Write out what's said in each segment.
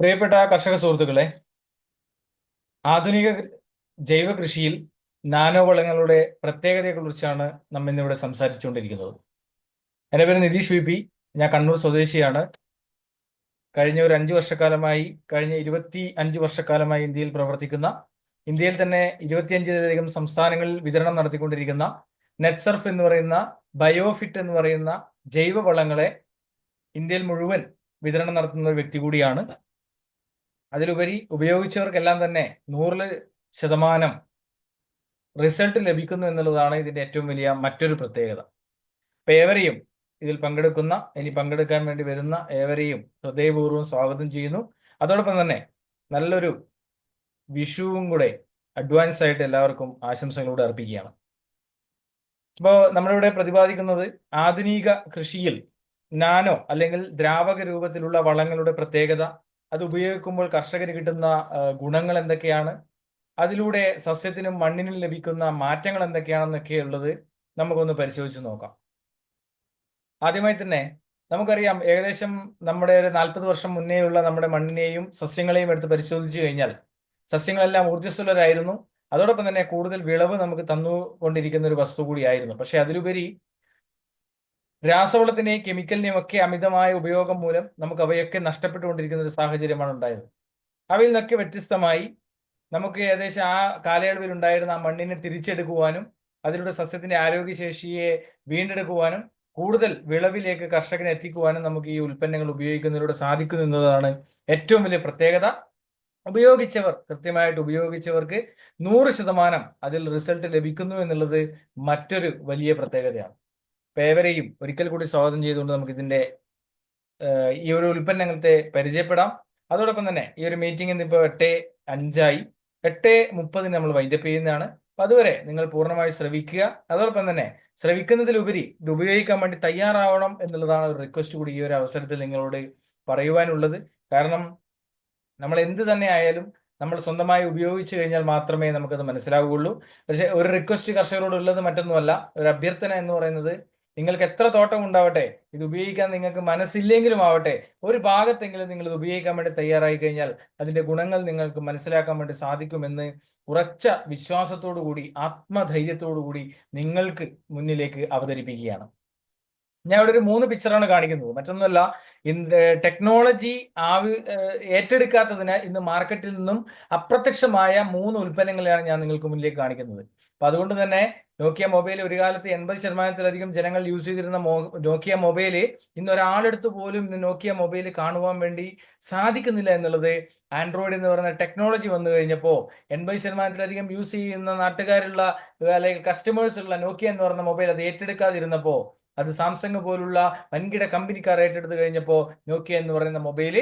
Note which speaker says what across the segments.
Speaker 1: പ്രിയപ്പെട്ട കർഷക സുഹൃത്തുക്കളെ ആധുനിക ജൈവ കൃഷിയിൽ നാനോ വളങ്ങളുടെ പ്രത്യേകതയെക്കുറിച്ചാണ് നമ്മൾ ഇന്നിവിടെ സംസാരിച്ചുകൊണ്ടിരിക്കുന്നത്. എന്റെ പേര് നിതീഷ് വി പി ഞാൻ കണ്ണൂർ സ്വദേശിയാണ്. കഴിഞ്ഞ ഒരു അഞ്ച് വർഷക്കാലമായി കഴിഞ്ഞ ഇരുപത്തി അഞ്ച് വർഷക്കാലമായി ഇന്ത്യയിൽ പ്രവർത്തിക്കുന്ന ഇന്ത്യയിൽ തന്നെ ഇരുപത്തിയഞ്ചിലധികം സംസ്ഥാനങ്ങളിൽ വിതരണം നടത്തിക്കൊണ്ടിരിക്കുന്ന നെറ്റ്സർഫ് എന്ന് പറയുന്ന ബയോഫിറ്റ് എന്ന് പറയുന്ന ജൈവ വളങ്ങളെ ഇന്ത്യയിൽ മുഴുവൻ വിതരണം നടത്തുന്ന ഒരു വ്യക്തി കൂടിയാണ് അതിലുപരി ഉപയോഗിച്ചവർക്കെല്ലാം തന്നെ നൂറിൽ ശതമാനം റിസൾട്ട് ലഭിക്കുന്നു എന്നുള്ളതാണ് ഇതിന്റെ ഏറ്റവും വലിയ മറ്റൊരു പ്രത്യേകത. അപ്പൊ ഏവരെയും ഇതിൽ പങ്കെടുക്കുന്ന ഇനി പങ്കെടുക്കാൻ വേണ്ടി വരുന്ന ഏവരെയും ഹൃദയപൂർവം സ്വാഗതം ചെയ്യുന്നു. അതോടൊപ്പം തന്നെ നല്ലൊരു വിഷുവും കൂടെ അഡ്വാൻസ് ആയിട്ട് എല്ലാവർക്കും ആശംസകളൂടെ അർപ്പിക്കുകയാണ്. അപ്പോൾ നമ്മളിവിടെ പ്രതിപാദിക്കുന്നത് ആധുനിക കൃഷിയിൽ നാനോ അല്ലെങ്കിൽ ദ്രാവക രൂപത്തിലുള്ള വളങ്ങളുടെ പ്രത്യേകത അത് ഉപയോഗിക്കുമ്പോൾ കർഷകന് കിട്ടുന്ന ഗുണങ്ങൾ എന്തൊക്കെയാണ്? അതിലൂടെ സസ്യത്തിനും മണ്ണിനും ലഭിക്കുന്ന മാറ്റങ്ങൾ എന്തൊക്കെയാണെന്നൊക്കെ ഉള്ളത് നമുക്കൊന്ന് പരിശോധിച്ച് നോക്കാം. ആദ്യമായി തന്നെ നമുക്കറിയാം ഏകദേശം നമ്മുടെ ഒരു നാൽപ്പത് വർഷം മുന്നേയുള്ള നമ്മുടെ മണ്ണിനെയും സസ്യങ്ങളെയും എടുത്ത് പരിശോധിച്ചു കഴിഞ്ഞാൽ സസ്യങ്ങളെല്ലാം ഊർജസ്വലരായിരുന്നു. അതോടൊപ്പം തന്നെ കൂടുതൽ വിളവ് നമുക്ക് തന്നുകൊണ്ടിരിക്കുന്ന ഒരു വസ്തു കൂടിയായിരുന്നു പക്ഷെ അതിലുപരി രാസവളത്തിന്റെയും കെമിക്കലിനെയും ഒക്കെ അമിതമായ ഉപയോഗം മൂലം നമുക്ക് അവയൊക്കെ നഷ്ടപ്പെട്ടുകൊണ്ടിരിക്കുന്ന ഒരു സാഹചര്യമാണ് ഉണ്ടായത്. അവയിൽ നിന്നൊക്കെ വ്യത്യസ്തമായി നമുക്ക് ഏകദേശം ആ കാലയളവിൽ ഉണ്ടായിരുന്ന ആ മണ്ണിനെ തിരിച്ചെടുക്കുവാനും അതിലൂടെ സസ്യത്തിന്റെ ആരോഗ്യശേഷിയെ വീണ്ടെടുക്കുവാനും കൂടുതൽ വിളവിലേക്ക് കർഷകനെ എത്തിക്കുവാനും നമുക്ക് ഈ ഉൽപ്പന്നങ്ങൾ ഉപയോഗിക്കുന്നതിലൂടെ സാധിക്കുന്നു എന്നതാണ് ഏറ്റവും വലിയ പ്രത്യേകത. ഉപയോഗിച്ചവർ കൃത്യമായിട്ട് ഉപയോഗിച്ചവർക്ക് നൂറ് ശതമാനം അതിൽ റിസൾട്ട് ലഭിക്കുന്നു എന്നുള്ളത് മറ്റൊരു വലിയ പ്രത്യേകതയാണ്. പേവരെയും ഒരിക്കൽ കൂടി സ്വാഗതം ചെയ്തുകൊണ്ട് നമുക്ക് ഇതിന്റെ ഈ ഒരു ഉൽപ്പന്നങ്ങളത്തെ പരിചയപ്പെടാം. അതോടൊപ്പം തന്നെ ഈ ഒരു മീറ്റിംഗ് ഇന്ന് ഇപ്പോൾ എട്ട് അഞ്ചായി. എട്ട് മുപ്പതിന് നമ്മൾ വൈൻഡപ്പ് ചെയ്യുന്നതാണ്. അപ്പൊ അതുവരെ നിങ്ങൾ പൂർണമായി ശ്രവിക്കുക. അതോടൊപ്പം തന്നെ ശ്രവിക്കുന്നതിലുപരി ഇത് ഉപയോഗിക്കാൻ വേണ്ടി തയ്യാറാവണം എന്നുള്ളതാണ് ഒരു റിക്വസ്റ്റ് കൂടി ഈ ഒരു അവസരത്തിൽ നിങ്ങളോട് പറയുവാനുള്ളത്. കാരണം നമ്മൾ എന്ത് തന്നെ ആയാലും നമ്മൾ സ്വന്തമായി ഉപയോഗിച്ചു കഴിഞ്ഞാൽ മാത്രമേ നമുക്കത് മനസ്സിലാവുകയുള്ളൂ. പക്ഷെ ഒരു റിക്വസ്റ്റ് കർഷകരോടുള്ളത് മറ്റൊന്നുമല്ല. ഒരു അഭ്യർത്ഥന എന്ന് പറയുന്നത് നിങ്ങൾക്ക് എത്ര തോട്ടം ഉണ്ടാവട്ടെ? ഇത് ഉപയോഗിക്കാൻ നിങ്ങൾക്ക് മനസ്സില്ലെങ്കിലും ആവട്ടെ. ഒരു ഭാഗത്തെങ്കിലും നിങ്ങൾ ഇത് ഉപയോഗിക്കാൻ വേണ്ടി തയ്യാറായി കഴിഞ്ഞാൽ അതിന്റെ ഗുണങ്ങൾ നിങ്ങൾക്ക് മനസ്സിലാക്കാൻ വേണ്ടി സാധിക്കുമെന്ന് ഉറച്ച വിശ്വാസത്തോടു കൂടി ആത്മധൈര്യത്തോടു കൂടി നിങ്ങൾക്ക് മുന്നിലേക്ക് അവതരിപ്പിക്കുകയാണ്. ഞാൻ ഇവിടെ ഒരു മൂന്ന് പിക്ചറാണ് കാണിക്കുന്നത്. മറ്റൊന്നുമല്ല ടെക്നോളജി ആവി ഏറ്റെടുക്കാത്തതിനാൽ ഇന്ന് മാർക്കറ്റിൽ നിന്നും അപ്രത്യക്ഷമായ മൂന്ന് ഉൽപ്പന്നങ്ങളെയാണ് ഞാൻ നിങ്ങൾക്ക് മുന്നിലേക്ക് കാണിക്കുന്നത്. അപ്പൊ അതുകൊണ്ട് തന്നെ നോക്കിയ മൊബൈൽ ഒരു കാലത്ത് എൺപത് ശതമാനത്തിലധികം ജനങ്ങൾ യൂസ് ചെയ്തിരുന്ന നോക്കിയ മൊബൈൽ ഇന്ന് ഒരാളെടുത്ത് പോലും ഇന്ന് നോക്കിയ മൊബൈൽ കാണുവാൻ വേണ്ടി സാധിക്കുന്നില്ല എന്നുള്ളത് ആൻഡ്രോയിഡ് എന്ന് പറയുന്ന ടെക്നോളജി വന്നു കഴിഞ്ഞപ്പോൾ എൺപത് ശതമാനത്തിലധികം യൂസ് ചെയ്യുന്ന നാട്ടുകാരുള്ള അല്ലെങ്കിൽ കസ്റ്റമേഴ്സ് ഉള്ള നോക്കിയ എന്ന് പറയുന്ന മൊബൈൽ അത് ഏറ്റെടുക്കാതിരുന്നപ്പോൾ അത് സാംസങ് പോലുള്ള വൻകിട കമ്പനിക്കാർ ഏറ്റെടുത്ത് കഴിഞ്ഞപ്പോൾ നോക്കിയ എന്ന് പറയുന്ന മൊബൈൽ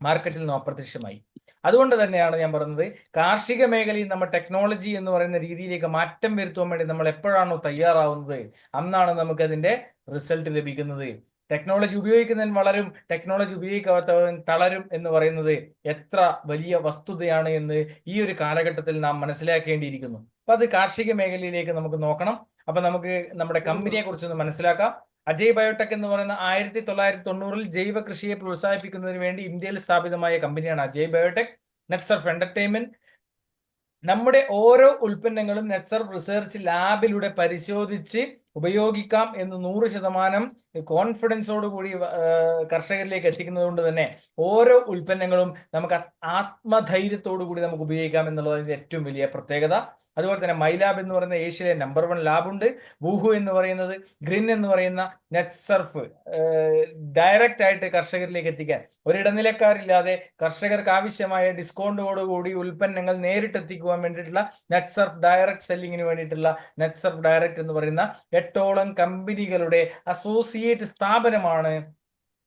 Speaker 1: മാർക്കറ്റിൽ നിന്ന് അപ്രത്യക്ഷമായി. അതുകൊണ്ട് തന്നെയാണ് ഞാൻ പറയുന്നത് കാർഷിക മേഖലയിൽ നമ്മൾ ടെക്നോളജി എന്ന് പറയുന്ന രീതിയിലേക്ക് മാറ്റം വരുത്തുവാൻ വേണ്ടി നമ്മൾ എപ്പോഴാണോ തയ്യാറാവുന്നത് അന്നാണ് നമുക്ക് അതിന്റെ റിസൾട്ട് ലഭിക്കുന്നത്. ടെക്നോളജി ഉപയോഗിക്കുന്നവൻ വളരും ടെക്നോളജി ഉപയോഗിക്കാത്തവൻ തളരും എന്ന് പറയുന്നത് എത്ര വലിയ വസ്തുതയാണ് എന്ന് ഈ ഒരു കാലഘട്ടത്തിൽ നാം മനസ്സിലാക്കേണ്ടിയിരിക്കുന്നു. അപ്പൊ അത് കാർഷിക മേഖലയിലേക്ക് നമുക്ക് നോക്കണം. അപ്പൊ നമുക്ക് നമ്മുടെ കമ്പനിയെ കുറിച്ചൊന്ന് മനസ്സിലാക്കാം. അജയ് ബയോടെക് എന്ന് പറയുന്ന ആയിരത്തി തൊള്ളായിരത്തി തൊണ്ണൂറിൽ ജൈവ കൃഷിയെ പ്രോത്സാഹിപ്പിക്കുന്നതിന് വേണ്ടി ഇന്ത്യയിൽ സ്ഥാപിതമായ കമ്പനിയാണ് അജയ് ബയോടെക് നെറ്റ്സർഫ് എന്റർടൈൻമെന്റ് നമ്മുടെ ഓരോ ഉൽപ്പന്നങ്ങളും നെറ്റ്സർഫ് റിസർച്ച് ലാബിലൂടെ പരിശോധിച്ച് ഉപയോഗിക്കാം എന്ന് നൂറ് ശതമാനം കോൺഫിഡൻസോട് കൂടി കർഷകരിലേക്ക് എത്തിക്കുന്നത് കൊണ്ട് തന്നെ ഓരോ ഉൽപ്പന്നങ്ങളും നമുക്ക് ആത്മധൈര്യത്തോടു കൂടി നമുക്ക് ഉപയോഗിക്കാം എന്നുള്ളതാണ് ഏറ്റവും വലിയ പ്രത്യേകത. അതുപോലെ തന്നെ മൈലാബ് എന്ന് പറയുന്ന ഏഷ്യയിലെ നമ്പർ വൺ ഉണ്ട്. വൂഹു എന്ന് പറയുന്നത് ഗ്രിൻ എന്ന് പറയുന്ന നെറ്റ് സർഫ് ഡയറക്റ്റ് ആയിട്ട് കർഷകരിലേക്ക് എത്തിക്കാൻ. ഒരിടനിലക്കാരില്ലാതെ കർഷകർക്ക് ആവശ്യമായ ഡിസ്കൗണ്ടോടുകൂടി ഉൽപ്പന്നങ്ങൾ നേരിട്ട് എത്തിക്കുവാൻ വേണ്ടിയിട്ടുള്ള നെറ്റ് സർഫ് ഡയറക്റ്റ് സെല്ലിങ്ങിന് വേണ്ടിയിട്ടുള്ള നെറ്റ് സർഫ് ഡയറക്റ്റ് എന്ന് പറയുന്ന എട്ടോളം കമ്പനികളുടെ അസോസിയേറ്റ് സ്ഥാപനമാണ്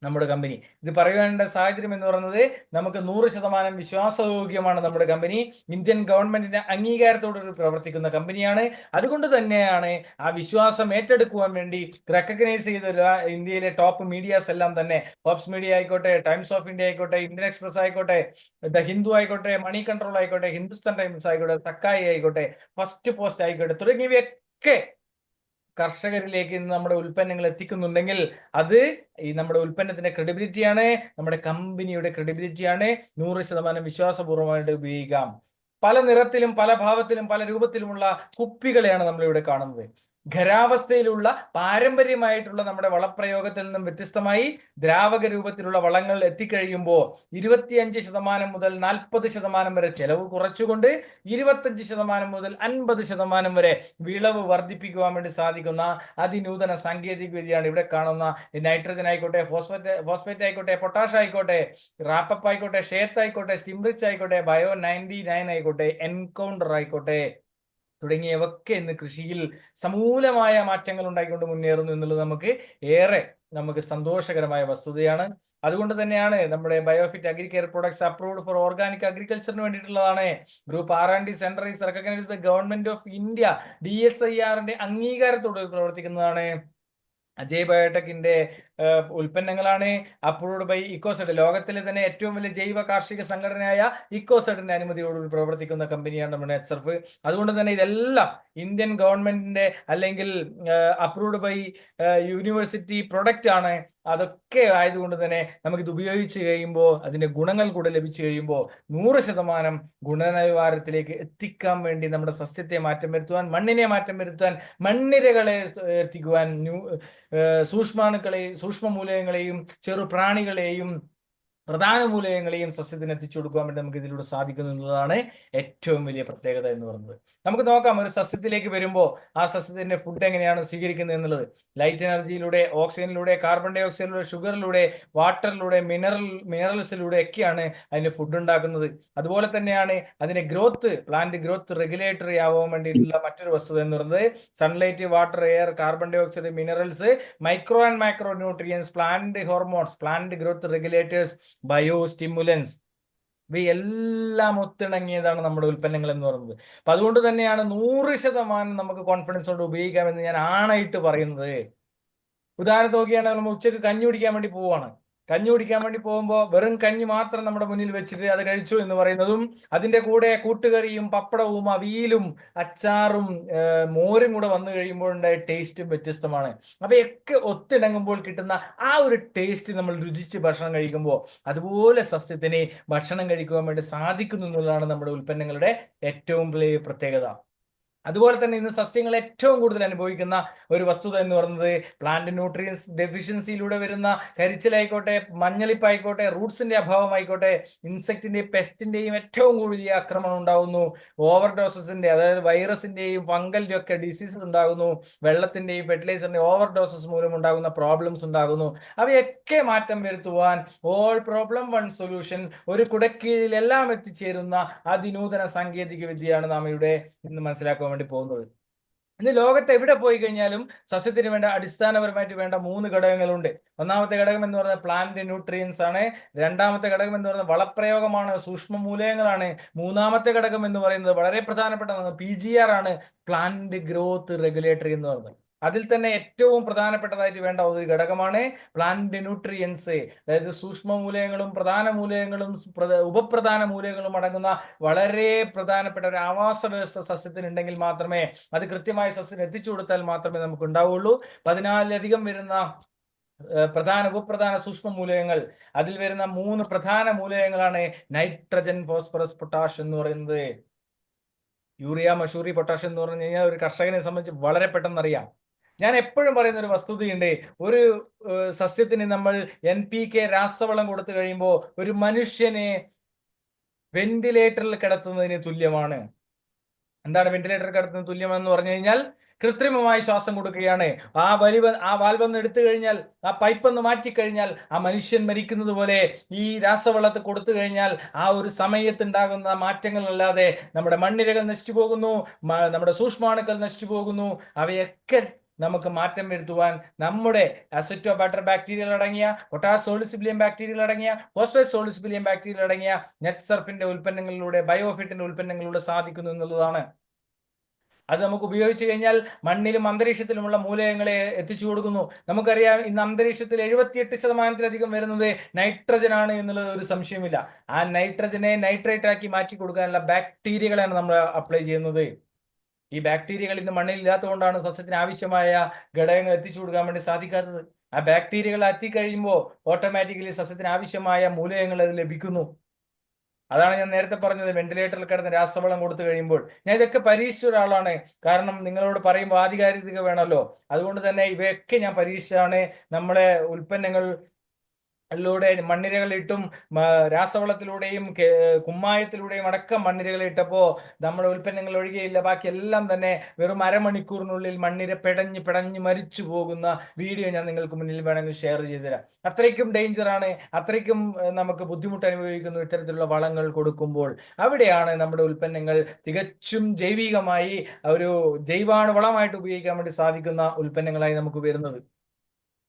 Speaker 1: നമ്മുടെ കമ്പനി ഇത് പറയേണ്ട സാഹചര്യം എന്ന് പറയുന്നത് നമുക്ക് നൂറ് ശതമാനം വിശ്വാസയോഗ്യമാണ് നമ്മുടെ കമ്പനി ഇന്ത്യൻ ഗവൺമെന്റിന്റെ അംഗീകാരത്തോട് പ്രവർത്തിക്കുന്ന കമ്പനിയാണ് അതുകൊണ്ട് തന്നെയാണ് ആ വിശ്വാസം ഏറ്റെടുക്കുവാൻ വേണ്ടി റെക്കഗ്നൈസ് ചെയ്ത ഇന്ത്യയിലെ ടോപ്പ് മീഡിയാസ് എല്ലാം തന്നെ. ഫോപ്സ് മീഡിയ ആയിക്കോട്ടെ ടൈംസ് ഓഫ് ഇന്ത്യ ആയിക്കോട്ടെ ഇന്ത്യൻ എക്സ്പ്രസ് ആയിക്കോട്ടെ ദ ഹിന്ദു ആയിക്കോട്ടെ മണി കൺട്രോൾ ആയിക്കോട്ടെ ഹിന്ദുസ്ഥാൻ ടൈംസ് ആയിക്കോട്ടെ തക്കായി ആയിക്കോട്ടെ ഫസ്റ്റ് പോസ്റ്റ് ആയിക്കോട്ടെ തുടങ്ങിയവയൊക്കെ കർഷകരിലേക്ക് നമ്മുടെ ഉൽപ്പന്നങ്ങൾ എത്തിക്കുന്നുണ്ടെങ്കിൽ അത് ഈ നമ്മുടെ ഉൽപ്പന്നത്തിന്റെ ക്രെഡിബിലിറ്റിയാണ് നമ്മുടെ കമ്പനിയുടെ ക്രെഡിബിലിറ്റിയാണ് നൂറ് ശതമാനം വിശ്വാസപൂർവമായിട്ട് ഉപയോഗിക്കാം. പല നിറത്തിലും പല ഭാവത്തിലും പല രൂപത്തിലുമുള്ള കുപ്പികളെയാണ് നമ്മളിവിടെ കാണുന്നത്. ഖരാവസ്ഥയിലുള്ള പാരമ്പര്യമായിട്ടുള്ള നമ്മുടെ വളപ്രയോഗത്തിൽ നിന്നും വ്യത്യസ്തമായി ദ്രാവക രൂപത്തിലുള്ള വളങ്ങൾ എത്തിക്കഴിയുമ്പോൾ ഇരുപത്തിയഞ്ച് ശതമാനം മുതൽ നാൽപ്പത് ശതമാനം വരെ ചെലവ് കുറച്ചുകൊണ്ട് ഇരുപത്തഞ്ച് ശതമാനം മുതൽ അൻപത് ശതമാനം വരെ വിളവ് വർദ്ധിപ്പിക്കുവാൻ വേണ്ടി സാധിക്കുന്ന അതിനൂതന സാങ്കേതിക വിദ്യയാണ് ഇവിടെ കാണുന്ന നൈട്രജൻ ആയിക്കോട്ടെ ഫോസ്ഫേറ്റ് ഫോസ്ഫേറ്റ് ആയിക്കോട്ടെ പൊട്ടാഷ് ആയിക്കോട്ടെ റാപ്പപ്പ് ആയിക്കോട്ടെ ഷേത്ത് ആയിക്കോട്ടെ സ്റ്റിംറിച്ച് ആയിക്കോട്ടെ ബയോ നയന്റി നയൻ ആയിക്കോട്ടെ എൻകൗണ്ടർ ആയിക്കോട്ടെ. തുടങ്ങിയവയൊക്കെ ഇന്ന് കൃഷിയിൽ സമൂലമായ മാറ്റങ്ങൾ ഉണ്ടായിക്കൊണ്ട് മുന്നേറുന്നു എന്നുള്ളത് നമുക്ക് ഏറെ നമുക്ക് സന്തോഷകരമായ വസ്തുതയാണ്. അതുകൊണ്ട് തന്നെയാണ് നമ്മുടെ Biofit agri products approved for organic അഗ്രികൾച്ചറിന് വേണ്ടിയിട്ടുള്ളതാണ് group R and D centre is by government of India D S I ആറിന്റെ അംഗീകാരത്തോട് പ്രവർത്തിക്കുന്നതാണ്. അജയ് ബയോടെക്കിന്റെ ഉൽപ്പന്നങ്ങളാണ് അപ്രൂവ്ഡ് ബൈ ഇക്കോസെഡ് ലോകത്തിലെ തന്നെ ഏറ്റവും വലിയ ജൈവ കാർഷിക സംഘടനയായ ഇക്കോസെഡിന്റെ അനുമതിയോടുകൂടി പ്രവർത്തിക്കുന്ന കമ്പനിയാണ് നമ്മുടെ എച്ച്എഫ് അതുകൊണ്ട് തന്നെ ഇതെല്ലാം ഇന്ത്യൻ ഗവൺമെന്റിന്റെ അല്ലെങ്കിൽ അപ്രൂവ്ഡ് ബൈ യൂണിവേഴ്സിറ്റി പ്രൊഡക്റ്റ് ആണ്. അതൊക്കെ ആയതുകൊണ്ട് തന്നെ നമുക്കിത് ഉപയോഗിച്ച് കഴിയുമ്പോൾ അതിന്റെ ഗുണങ്ങൾ കൂടെ ലഭിച്ചു കഴിയുമ്പോൾ നൂറ് ശതമാനം ഗുണനിലവാരത്തിലേക്ക് എത്തിക്കാൻ വേണ്ടി നമ്മുടെ സസ്യത്തെ മാറ്റം വരുത്തുവാൻ മണ്ണിനെ മാറ്റം വരുത്തുവാൻ മണ്ണിരകളെ എത്തിക്കുവാൻ ന്യൂ സൂക്ഷ്മാണുക്കളെയും സൂക്ഷ്മ മൂലകങ്ങളെയും ചെറു പ്രാണികളെയും പ്രധാന മൂലകങ്ങളെയും സസ്യത്തിന് എത്തിച്ചു കൊടുക്കാൻ വേണ്ടി നമുക്ക് ഇതിലൂടെ സാധിക്കുന്നു എന്നുള്ളതാണ് ഏറ്റവും വലിയ പ്രത്യേകത എന്ന് പറയുന്നത്. നമുക്ക് നോക്കാം ഒരു സസ്യത്തിലേക്ക് വരുമ്പോൾ ആ സസ്യത്തിന്റെ ഫുഡ് എങ്ങനെയാണ് സ്വീകരിക്കുന്നത് എന്നുള്ളത്. ലൈറ്റ് എനർജിയിലൂടെ ഓക്സിജനിലൂടെ കാർബൺ ഡൈ ഓക്സൈഡിലൂടെ ഷുഗറിലൂടെ വാട്ടറിലൂടെ മിനറൽ മിനറൽസിലൂടെ ഒക്കെയാണ് അതിന് ഫുഡ് ഉണ്ടാക്കുന്നത്. അതുപോലെ തന്നെയാണ് അതിന്റെ ഗ്രോത്ത് പ്ലാന്റ് ഗ്രോത്ത് റെഗുലേറ്ററി ആവാൻ വേണ്ടിയിട്ടുള്ള മറ്റൊരു വസ്തുത എന്ന് പറയുന്നത് sunlight water air carbon dioxide minerals micro and micro nutrients plant hormones plant growth regulators bio stimulants ഇവയെല്ലാം ഒത്തിണങ്ങിയതാണ് നമ്മുടെ ഉൽപ്പന്നങ്ങൾ എന്ന് പറയുന്നത്. അപ്പൊ അതുകൊണ്ട് തന്നെയാണ് നൂറ് ശതമാനം നമുക്ക് കോൺഫിഡൻസ് കൊണ്ട് ഉപയോഗിക്കാമെന്ന് ഞാൻ ആണായിട്ട് പറയുന്നത്. ഉദാഹരണം നമ്മൾ ഉച്ചയ്ക്ക് കഞ്ഞി കുടിക്കാൻ വേണ്ടി പോവാണ് കഞ്ഞി കുടിക്കാൻ വേണ്ടി പോകുമ്പോൾ വെറും കഞ്ഞി മാത്രം നമ്മുടെ മുന്നിൽ വെച്ചിട്ട് അത് കഴിച്ചു എന്ന് പറയുന്നതും അതിന്റെ കൂടെ കൂട്ടുകറിയും പപ്പടവും അവിയലും അച്ചാറും മോരും കൂടെ വന്നു കഴിയുമ്പോൾ ഉണ്ടായ ടേസ്റ്റും വ്യത്യസ്തമാണ്. അവയൊക്കെ ഒത്തിണങ്ങുമ്പോൾ കിട്ടുന്ന ആ ഒരു ടേസ്റ്റ് നമ്മൾ രുചിച്ച് ഭക്ഷണം കഴിക്കുമ്പോൾ അതുപോലെ സസ്യത്തിനെ ഭക്ഷണം കഴിക്കുവാൻ വേണ്ടി സാധിക്കുന്നു എന്നുള്ളതാണ് നമ്മുടെ ഉൽപ്പന്നങ്ങളുടെ ഏറ്റവും വലിയ പ്രത്യേകത. അതുപോലെ തന്നെ ഇന്ന് സസ്യങ്ങൾ ഏറ്റവും കൂടുതൽ അനുഭവിക്കുന്ന ഒരു വസ്തുത എന്ന് പറയുന്നത് പ്ലാന്റ് ന്യൂട്രിയൻസ് ഡെഫിഷ്യൻസിയിലൂടെ വരുന്ന കരിച്ചിലായിക്കോട്ടെ മഞ്ഞളിപ്പായിക്കോട്ടെ റൂട്ട്സിന്റെ അഭാവമായിക്കോട്ടെ ഇൻസെക്റ്റിന്റെയും പെസ്റ്റിന്റെയും ഏറ്റവും കൂടുതൽ ആക്രമണം ഉണ്ടാകുന്നു ഓവർ ഡോസസിന്റെ അതായത് വൈറസിന്റെയും ഫംഗലിന്റെ ഒക്കെ ഡിസീസസ് ഉണ്ടാകുന്നു. വെള്ളത്തിന്റെയും ഫെർട്ടിലൈസറിന്റെ ഓവർ ഡോസസ് മൂലം ഉണ്ടാകുന്ന പ്രോബ്ലംസ് ഉണ്ടാകുന്നു. അവയൊക്കെ മാറ്റം വരുത്തുവാൻ ഓൾ പ്രോബ്ലം വൺ സൊല്യൂഷൻ ഒരു കുടക്കീഴിൽ എല്ലാം എത്തിച്ചേരുന്ന അതിനൂതന സാങ്കേതിക വിദ്യയാണ് നാം ഇവിടെ ഇന്ന് മനസ്സിലാക്കുവാൻ വേണ്ടി പോകുന്നത്. ഇന്ന് ലോകത്ത് എവിടെ പോയി കഴിഞ്ഞാലും സസ്യത്തിന് വേണ്ട അടിസ്ഥാനപരമായിട്ട് വേണ്ട മൂന്ന് ഘടകങ്ങളുണ്ട്. ഒന്നാമത്തെ ഘടകം എന്ന് പറയുന്നത് പ്ലാന്റ് ന്യൂട്രിയൻസ് ആണ്. രണ്ടാമത്തെ ഘടകം എന്ന് പറയുന്നത് വളപ്രയോഗമാണ് സൂക്ഷ്മ മൂലകങ്ങളാണ് മൂന്നാമത്തെ ഘടകം എന്ന് പറയുന്നത് വളരെ പ്രധാനപ്പെട്ടതാണ് പി ജി ആർ ആണ്. പ്ലാന്റ് ഗ്രോത്ത് റെഗുലേറ്ററി എന്ന് പറയുന്നത് അതിൽ തന്നെ ഏറ്റവും പ്രധാനപ്പെട്ടതായിട്ട് വേണ്ട ഒരു ഘടകമാണ് പ്ലാന്റ് ന്യൂട്രിയൻസ് അതായത് സൂക്ഷ്മ മൂലകങ്ങളും പ്രധാന മൂലകങ്ങളും ഉപപ്രധാന മൂലകങ്ങളും അടങ്ങുന്ന വളരെ പ്രധാനപ്പെട്ട ഒരു ആവാസ വ്യവസ്ഥ സസ്യത്തിന് ഉണ്ടെങ്കിൽ മാത്രമേ അത് കൃത്യമായി സസ്യത്തിന് എത്തിച്ചു കൊടുത്താൽ മാത്രമേ നമുക്ക് ഉണ്ടാവുള്ളൂ പതിനാലിലധികം വരുന്ന പ്രധാന ഉപപ്രധാന സൂക്ഷ്മ മൂലകങ്ങൾ. അതിൽ വരുന്ന മൂന്ന് പ്രധാന മൂലകങ്ങളാണ് നൈട്രജൻ ഫോസ്ഫറസ് പൊട്ടാഷ് എന്ന് പറയുന്നത്. യൂറിയ മഷൂറി പൊട്ടാഷ് എന്ന് പറഞ്ഞു കഴിഞ്ഞാൽ ഒരു കർഷകനെ സംബന്ധിച്ച് വളരെ പെട്ടെന്ന് അറിയാം ഞാൻ എപ്പോഴും പറയുന്ന ഒരു വസ്തുതയുണ്ട്. ഒരു സസ്യത്തിന് നമ്മൾ എൻ പി കെ രാസവളം കൊടുത്തു കഴിയുമ്പോൾ ഒരു മനുഷ്യനെ വെന്റിലേറ്ററിൽ കിടത്തുന്നതിന് തുല്യമാണ്. എന്താണ് വെന്റിലേറ്ററിൽ കിടത്തുന്നത് തുല്യമെന്ന് പറഞ്ഞു കഴിഞ്ഞാൽ കൃത്രിമമായി ശ്വാസം കൊടുക്കുകയാണ്. ആ വലിവ് ആ വാൽവന്ന് എടുത്തു കഴിഞ്ഞാൽ ആ പൈപ്പൊന്ന് മാറ്റിക്കഴിഞ്ഞാൽ ആ മനുഷ്യൻ മരിക്കുന്നത് പോലെ ഈ രാസവളത്ത് കൊടുത്തു കഴിഞ്ഞാൽ ആ ഒരു സമയത്തുണ്ടാകുന്ന മാറ്റങ്ങളല്ലാതെ നമ്മുടെ മണ്ണിരകൾ നശിച്ചു പോകുന്നു നമ്മുടെ സൂക്ഷ്മാണുക്കൾ നശിച്ചു പോകുന്നു. അവയൊക്കെ നമുക്ക് മാറ്റം വരുത്തുവാൻ നമ്മുടെ അസറ്റോ ബാറ്റർ ബാക്ടീരിയകൾ അടങ്ങിയ പൊട്ടാസ് സോളിസിബിലിയം ബാക്ടീരിയകൾ അടങ്ങിയ ഫോസ്ഫേറ്റ് സോളിസിബിലിയം ബാക്ടീരിയകൾ അടങ്ങിയ നെറ്റ് സർഫിന്റെ ഉൽപ്പന്നങ്ങളിലൂടെ ബയോഫിറ്റിന്റെ ഉൽപ്പന്നങ്ങളിലൂടെ സാധിക്കുന്നു എന്നുള്ളതാണ്. അത് നമുക്ക് ഉപയോഗിച്ച് കഴിഞ്ഞാൽ മണ്ണിലും അന്തരീക്ഷത്തിലുമുള്ള മൂലകങ്ങളെ എത്തിച്ചു കൊടുക്കുന്നു. നമുക്കറിയാം ഇന്ന് അന്തരീക്ഷത്തിൽ എഴുപത്തിയെട്ട് ശതമാനത്തിലധികം വരുന്നത് നൈട്രജൻ ആണ് എന്നുള്ളത് ഒരു സംശയമില്ല ആ നൈട്രജനെ നൈട്രേറ്റ് ആക്കി മാറ്റി കൊടുക്കാനുള്ള ബാക്ടീരിയകളാണ് നമ്മൾ അപ്ലൈ ചെയ്യുന്നത്. ഈ ബാക്ടീരിയകൾ ഇന്ന് മണ്ണിൽ ഇല്ലാത്തതുകൊണ്ടാണ് സസ്യത്തിന് ആവശ്യമായ ഘടകങ്ങൾ എത്തിച്ചു കൊടുക്കാൻ വേണ്ടി സാധിക്കാത്തത്. ആ ബാക്ടീരിയകൾ എത്തിക്കഴിയുമ്പോൾ ഓട്ടോമാറ്റിക്കലി സസ്യത്തിന് ആവശ്യമായ മൂലകങ്ങൾ അത് ലഭിക്കുന്നു. അതാണ് ഞാൻ നേരത്തെ പറഞ്ഞത് വെന്റിലേറ്ററിൽ കിടന്ന് രാസവളം കൊടുത്തു കഴിയുമ്പോൾ. ഞാൻ ഇതൊക്കെ പരീക്ഷിച്ച ഒരാളാണ്. കാരണം നിങ്ങളോട് പറയുമ്പോൾ ആധികാരികത വേണമല്ലോ. അതുകൊണ്ട് തന്നെ ഇവയൊക്കെ ഞാൻ പരീക്ഷിച്ചാണ് നമ്മളെ ഉൽപ്പന്നങ്ങൾ ിലൂടെ മണ്ണിരകളിട്ടും രാസവളത്തിലൂടെയും കുമ്മായത്തിലൂടെയും അടക്കം മണ്ണിരകൾ ഇട്ടപ്പോ നമ്മുടെ ഉൽപ്പന്നങ്ങൾ ഒഴികെയില്ല. ബാക്കി എല്ലാം തന്നെ വെറും അരമണിക്കൂറിനുള്ളിൽ മണ്ണിര പെടഞ്ഞ് പെടഞ്ഞ് മരിച്ചു പോകുന്ന വീഡിയോ ഞാൻ നിങ്ങൾക്ക് മുന്നിൽ വേണമെങ്കിൽ ഷെയർ ചെയ്തുതരാം. അത്രയ്ക്കും ഡേഞ്ചർ ആണ്. അത്രയ്ക്കും നമുക്ക് ബുദ്ധിമുട്ട് അനുഭവിക്കുന്നു ഇത്തരത്തിലുള്ള വളങ്ങൾ കൊടുക്കുമ്പോൾ. അവിടെയാണ് നമ്മുടെ ഉൽപ്പന്നങ്ങൾ തികച്ചും ജൈവികമായി ഒരു ജൈവാണു വളമായിട്ട് ഉപയോഗിക്കാൻ വേണ്ടി സാധിക്കുന്ന ഉൽപ്പന്നങ്ങളായി നമുക്ക് വരുന്നത്.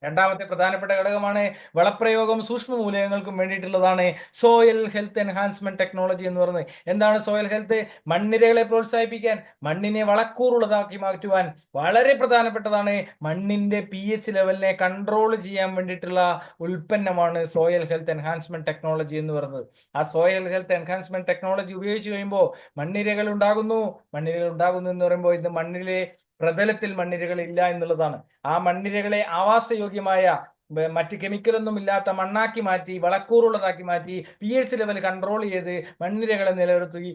Speaker 1: രണ്ടാമത്തെ പ്രധാനപ്പെട്ട ഘടകമാണ് വളപ്രയോഗം സൂക്ഷ്മ മൂലകങ്ങൾക്കും വേണ്ടിയിട്ടുള്ളതാണ് സോയിൽ ഹെൽത്ത് എൻഹാൻസ്മെന്റ് ടെക്നോളജി എന്ന് പറയുന്നത്. എന്താണ് സോയിൽ ഹെൽത്ത് മണ്ണിരകളെ പ്രോത്സാഹിപ്പിക്കാൻ മണ്ണിനെ വളക്കൂറുള്ളതാക്കി മാറ്റുവാൻ. വളരെ പ്രധാനപ്പെട്ടതാണ് മണ്ണിന്റെ പി എച്ച് ലെവലിനെ കൺട്രോൾ ചെയ്യാൻ വേണ്ടിയിട്ടുള്ള ഉൽപ്പന്നമാണ് സോയിൽ ഹെൽത്ത് എൻഹാൻസ്മെന്റ് ടെക്നോളജി എന്ന് പറയുന്നത്. ആ സോയിൽ ഹെൽത്ത് എൻഹാൻസ്മെന്റ് ടെക്നോളജി ഉപയോഗിച്ച് കഴിയുമ്പോൾ മണ്ണിരകൾ ഉണ്ടാകുന്നു. മണ്ണിരകൾ ഉണ്ടാകുന്നു എന്ന് പറയുമ്പോൾ ഇത് മണ്ണിലെ പ്രതലത്തിൽ മണ്ണിരകൾ ഇല്ല എന്നുള്ളതാണ്. ആ മണ്ണിരകളെ ആവാസയോഗ്യമായ മറ്റ് കെമിക്കലൊന്നും ഇല്ലാത്ത മണ്ണാക്കി മാറ്റി വളക്കൂറുള്ളതാക്കി മാറ്റി പി എച്ച് ലെവൽ കൺട്രോൾ ചെയ്ത് മണ്ണിരകളെ നിലനിർത്തി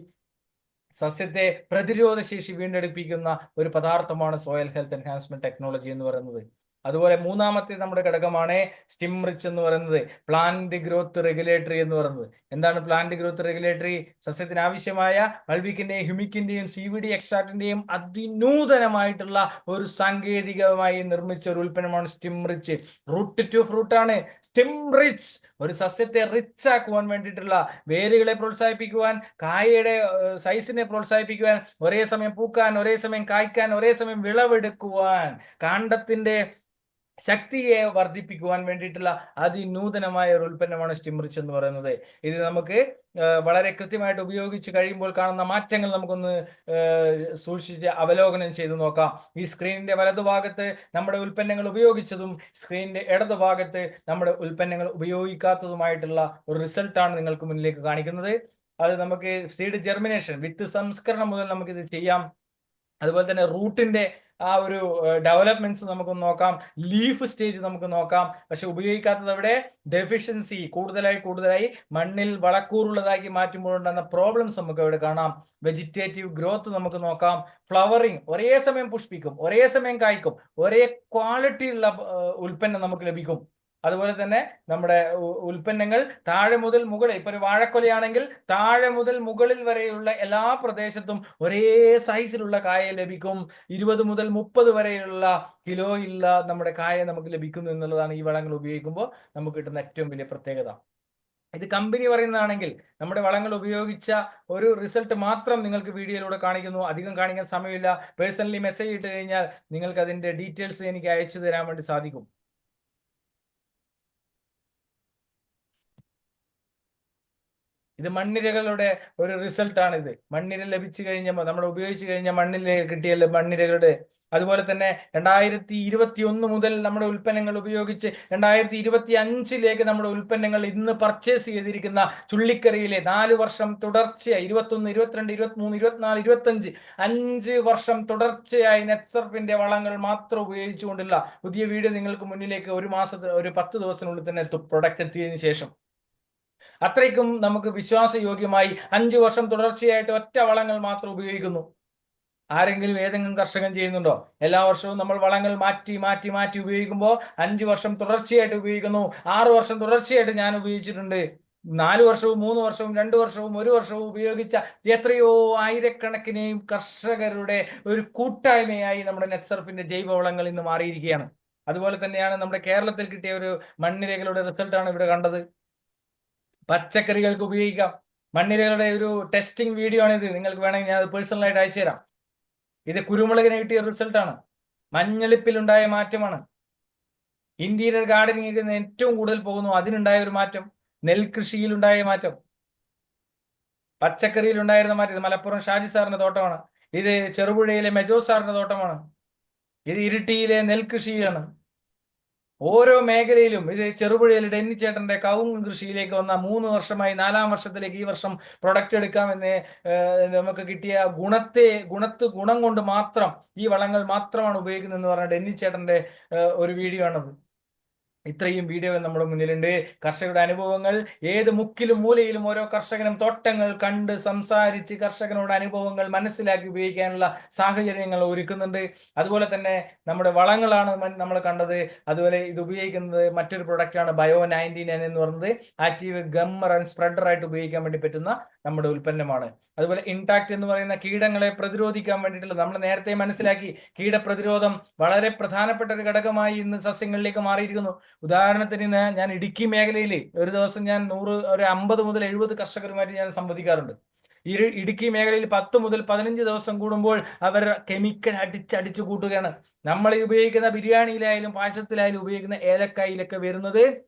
Speaker 1: സസ്യത്തെ പ്രതിരോധ ശേഷി വീണ്ടെടുപ്പിക്കുന്ന ഒരു പദാർത്ഥമാണ് സോയിൽ ഹെൽത്ത് എൻഹാൻസ്മെന്റ് ടെക്നോളജി എന്ന് പറയുന്നത്. അതുപോലെ മൂന്നാമത്തെ നമ്മുടെ ഘടകമാണ് സ്റ്റിംറിച്ച് എന്ന് പറയുന്നത് പ്ലാന്റ് ഗ്രോത്ത് റെഗുലേറ്ററി എന്ന് പറയുന്നത്. എന്താണ് പ്ലാന്റ് ഗ്രോത്ത് റെഗുലേറ്ററി സസ്യത്തിന് ആവശ്യമായ മൾബിക്കിന്റെയും ഹ്യൂമിക്കിന്റെയും സി വി ഡി എക്സ്ട്രാക്ടിന്റെയും അതിനൂതനമായിട്ടുള്ള ഒരു സാങ്കേതികമായി നിർമ്മിച്ച ഒരു ഉൽപ്പന്നമാണ് സ്റ്റിംറിച്ച് റൂട്ട് ടു ഫ്രൂട്ട് ആണ്. സ്റ്റിംറിച്ച് ഒരു സസ്യത്തെ റിച്ച് ആക്കുവാൻ വേണ്ടിയിട്ടുള്ള വേരുകളെ പ്രോത്സാഹിപ്പിക്കുവാൻ കായയുടെ സൈസിനെ പ്രോത്സാഹിപ്പിക്കുവാൻ ഒരേ സമയം പൂക്കാൻ ഒരേ സമയം കായ്ക്കാൻ ഒരേ സമയം വിളവെടുക്കുവാൻ കാണ്ഡത്തിന്റെ ശക്തിയെ വർദ്ധിപ്പിക്കുവാൻ വേണ്ടിയിട്ടുള്ള അതിനൂതനമായ ഒരു ഉൽപ്പന്നമാണ് സ്റ്റിംറിച്ച് എന്ന് പറയുന്നത്. ഇത് നമുക്ക് വളരെ കൃത്യമായിട്ട് ഉപയോഗിച്ച് കഴിയുമ്പോൾ കാണുന്ന മാറ്റങ്ങൾ നമുക്കൊന്ന് സൂക്ഷിച്ച് അവലോകനം ചെയ്ത് നോക്കാം. ഈ സ്ക്രീനിന്റെ വലതുഭാഗത്ത് നമ്മുടെ ഉൽപ്പന്നങ്ങൾ ഉപയോഗിച്ചതും സ്ക്രീനിന്റെ ഇടതുഭാഗത്ത് നമ്മുടെ ഉൽപ്പന്നങ്ങൾ ഉപയോഗിക്കാത്തതുമായിട്ടുള്ള ഒരു റിസൾട്ടാണ് നിങ്ങൾക്ക് മുന്നിലേക്ക് കാണിക്കുന്നത്. അത് നമുക്ക് സീഡ് ജെർമിനേഷൻ വിത്ത് സംസ്കരണം മുതൽ നമുക്കിത് ചെയ്യാം. അതുപോലെ തന്നെ റൂട്ടിന്റെ ആ ഒരു ഡെവലപ്മെന്റ്സ് നമുക്ക് നോക്കാം. ലീഫ് സ്റ്റേജ് നമുക്ക് നോക്കാം. പക്ഷെ ഉപയോഗിക്കാത്തത് അവിടെ ഡെഫിഷ്യൻസി കൂടുതലായി കൂടുതലായി മണ്ണിൽ വളക്കൂറുള്ളതാക്കി മാറ്റുമ്പോഴുണ്ടാകുന്ന പ്രോബ്ലംസ് നമുക്ക് അവിടെ കാണാം. വെജിറ്റേറ്റീവ് ഗ്രോത്ത് നമുക്ക് നോക്കാം. ഫ്ലവറിങ് ഒരേ സമയം പുഷ്പിക്കും ഒരേ സമയം കായ്ക്കും ഒരേ ക്വാളിറ്റിയുള്ള ഉൽപ്പന്നം നമുക്ക് ലഭിക്കും. അതുപോലെ തന്നെ നമ്മുടെ ഉൽപ്പന്നങ്ങൾ താഴെ മുതൽ മുകളിൽ ഇപ്പൊ ഒരു വാഴക്കൊലയാണെങ്കിൽ താഴെ മുതൽ മുകളിൽ വരെയുള്ള എല്ലാ പ്രദേശത്തും ഒരേ സൈസിലുള്ള കായ ലഭിക്കും. ഇരുപത് മുതൽ മുപ്പത് വരെയുള്ള കിലോ ഇല്ല നമ്മുടെ കായ നമുക്ക് ലഭിക്കുന്നു എന്നുള്ളതാണ് ഈ വളങ്ങൾ ഉപയോഗിക്കുമ്പോൾ നമുക്ക് കിട്ടുന്ന ഏറ്റവും വലിയ പ്രത്യേകത. ഇത് കമ്പനി പറയുന്നതാണെങ്കിൽ നമ്മുടെ വളങ്ങൾ ഉപയോഗിച്ച ഒരു റിസൾട്ട് മാത്രം നിങ്ങൾക്ക് വീഡിയോയിലൂടെ കാണിക്കുന്നു. അധികം കാണിക്കാൻ സമയമില്ല. പേഴ്സണലി മെസ്സേജ് ഇട്ട് കഴിഞ്ഞാൽ നിങ്ങൾക്ക് അതിന്റെ ഡീറ്റെയിൽസ് എനിക്ക് അയച്ചു തരാൻ വേണ്ടി സാധിക്കും. ഇത് മണ്ണിരകളുടെ ഒരു റിസൾട്ടാണ് ഇത് മണ്ണിര ലഭിച്ചു കഴിഞ്ഞ നമ്മൾ ഉപയോഗിച്ചു കഴിഞ്ഞ മണ്ണിൽ കിട്ടിയ മണ്ണിരകളുടെ? അതുപോലെ തന്നെ രണ്ടായിരത്തി ഇരുപത്തി ഒന്ന് മുതൽ നമ്മുടെ ഉൽപ്പന്നങ്ങൾ ഉപയോഗിച്ച് രണ്ടായിരത്തി ഇരുപത്തി അഞ്ചിലേക്ക് നമ്മുടെ ഉൽപ്പന്നങ്ങൾ ഇന്ന് പർച്ചേസ് ചെയ്തിരിക്കുന്ന ചുള്ളിക്കറിയിലെ നാല് വർഷം തുടർച്ചയായി ഇരുപത്തൊന്ന് ഇരുപത്തിരണ്ട് ഇരുപത്തിമൂന്ന് ഇരുപത്തിനാല് ഇരുപത്തഞ്ച് അഞ്ച് വർഷം തുടർച്ചയായി നെറ്റ്സർഫിന്റെ വളങ്ങൾ മാത്രം ഉപയോഗിച്ചുകൊണ്ടുള്ള പുതിയ വീഡിയോ നിങ്ങൾക്ക് മുന്നിലേക്ക് ഒരു മാസത്തിൽ ഒരു പത്ത് ദിവസത്തിനുള്ളിൽ തന്നെ പ്രൊഡക്റ്റ് എത്തിയതിനു ശേഷം. അത്രയ്ക്കും നമുക്ക് വിശ്വാസയോഗ്യമായി അഞ്ചു വർഷം തുടർച്ചയായിട്ട് ഒറ്റ വളങ്ങൾ മാത്രം ഉപയോഗിക്കുന്നു. ആരെങ്കിലും ഏതെങ്കിലും കർഷകൻ ചെയ്യുന്നുണ്ടോ? എല്ലാ വർഷവും നമ്മൾ വളങ്ങൾ മാറ്റി മാറ്റി മാറ്റി ഉപയോഗിക്കുമ്പോൾ അഞ്ചു വർഷം തുടർച്ചയായിട്ട് ഉപയോഗിക്കുന്നു. ആറു വർഷം തുടർച്ചയായിട്ട് ഞാൻ ഉപയോഗിച്ചിട്ടുണ്ട്. നാല് വർഷവും മൂന്ന് വർഷവും രണ്ട് വർഷവും ഒരു വർഷവും ഉപയോഗിച്ച എത്രയോ ആയിരക്കണക്കിന് കർഷകരുടെ ഒരു കൂട്ടായ്മയായി നമ്മുടെ നെറ്റ്സർഫിന്റെ ജൈവവളങ്ങൾ ഇന്ന് മാറിയിരിക്കുകയാണ്. അതുപോലെ തന്നെയാണ് നമ്മുടെ കേരളത്തിൽ കിട്ടിയ ഒരു മണ്ണിരകളുടെ റിസൾട്ടാണ് ഇവിടെ കണ്ടത്. പച്ചക്കറികൾക്ക് ഉപയോഗിക്കാം. മണ്ണിരകളുടെ ഒരു ടെസ്റ്റിംഗ് വീഡിയോ ആണ് ഇത് നിങ്ങൾക്ക് വേണമെങ്കിൽ ഞാൻ അത് പേഴ്സണലായിട്ട് അയച്ചു തരാം. ഇത് കുരുമുളകിന് കിട്ടിയ റിസൾട്ടാണ് മഞ്ഞളിപ്പിലുണ്ടായ മാറ്റമാണ്. ഇന്റീരിയർ ഗാർഡനിങ് ഏറ്റവും കൂടുതൽ പോകുന്നു. അതിനുണ്ടായ ഒരു മാറ്റം നെൽകൃഷിയിലുണ്ടായ മാറ്റം. പച്ചക്കറിയിൽ ഉണ്ടായിരുന്ന മാറ്റം. ഇത് മലപ്പുറം ഷാജി സാറിന്റെ തോട്ടമാണ്. ഇത് ചെറുപുഴയിലെ മെജോ സാറിന്റെ തോട്ടമാണ്. ഇത് ഇരിട്ടിയിലെ നെൽകൃഷിയിലാണ് ഓരോ മേഖലയിലും ഇത് ചെറുപുഴയിൽ ഡെന്നി ചേട്ടന്റെ കവുങ്ങ് കൃഷിയിലേക്ക് വന്ന മൂന്ന് വർഷമായി നാലാം വർഷത്തിലേക്ക് ഈ വർഷം പ്രൊഡക്റ്റ് എടുക്കാമെന്ന് നമുക്ക് കിട്ടിയ ഗുണത്തെ ഗുണത്ത് ഗുണം കൊണ്ട് മാത്രം ഈ വളങ്ങൾ മാത്രമാണ് ഉപയോഗിക്കുന്നത് എന്ന് പറഞ്ഞ ഡെന്നി ചേട്ടന്റെ ഒരു വീഡിയോ ആണത്. ഇത്രയും വീഡിയോ നമ്മുടെ മുന്നിലുണ്ട്. കർഷകരുടെ അനുഭവങ്ങൾ ഏത് മുക്കിലും മൂലയിലും ഓരോ കർഷകനും തോട്ടങ്ങൾ കണ്ട് സംസാരിച്ച് കർഷകനോട് അനുഭവങ്ങൾ മനസ്സിലാക്കി ഉപയോഗിക്കാനുള്ള സാഹചര്യങ്ങൾ ഒരുക്കുന്നുണ്ട്. അതുപോലെ തന്നെ നമ്മുടെ വളങ്ങളാണ് നമ്മൾ കണ്ടത്. അതുപോലെ ഇത് ഉപയോഗിക്കുന്നത് മറ്റൊരു പ്രൊഡക്റ്റാണ് ബയോ നയന്റി നയൻ എന്ന് പറയുന്നത്. ആക്റ്റീവ് ഗമ്മർ ആൻഡ് സ്പ്രെഡർ ആയിട്ട് ഉപയോഗിക്കാൻ വേണ്ടി പറ്റുന്ന നമ്മുടെ ഉൽപ്പന്നമാണ്. അതുപോലെ ഇൻടാക്ട് എന്ന് പറയുന്ന കീടങ്ങളെ പ്രതിരോധിക്കാൻ വേണ്ടിയിട്ടുള്ള നമ്മൾ നേരത്തെ മനസ്സിലാക്കി കീടപ്രതിരോധം വളരെ പ്രധാനപ്പെട്ട ഒരു ഘടകമായി ഇന്ന് സസ്യങ്ങളിലേക്ക് മാറിയിരിക്കുന്നു. ഉദാഹരണത്തിന് ഞാൻ ഇടുക്കി മേഖലയിൽ ഒരു ദിവസം ഞാൻ നൂറ് ഒരു അമ്പത് മുതൽ എഴുപത് കർഷകരുമായിട്ട് ഞാൻ സംവദിക്കാറുണ്ട്. ഈ ഇടുക്കി മേഖലയിൽ പത്ത് മുതൽ പതിനഞ്ച് ദിവസം കൂടുമ്പോൾ അവർ കെമിക്കൽ അടിച്ചടിച്ചു കൂട്ടുകയാണ്. നമ്മൾ ഉപയോഗിക്കുന്ന ബിരിയാണിയിലായാലും പായസത്തിലായാലും ഉപയോഗിക്കുന്ന ഏലക്കായിലൊക്കെ വരുന്നത്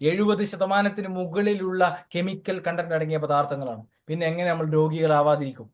Speaker 1: എഴുപത് ശതമാനത്തിന് മുകളിലുള്ള കെമിക്കൽ കണ്ടന്റ് അടങ്ങിയ പദാർത്ഥങ്ങളാണ്. പിന്നെ എങ്ങനെ നമ്മൾ രോഗികളാവാതിരിക്കും?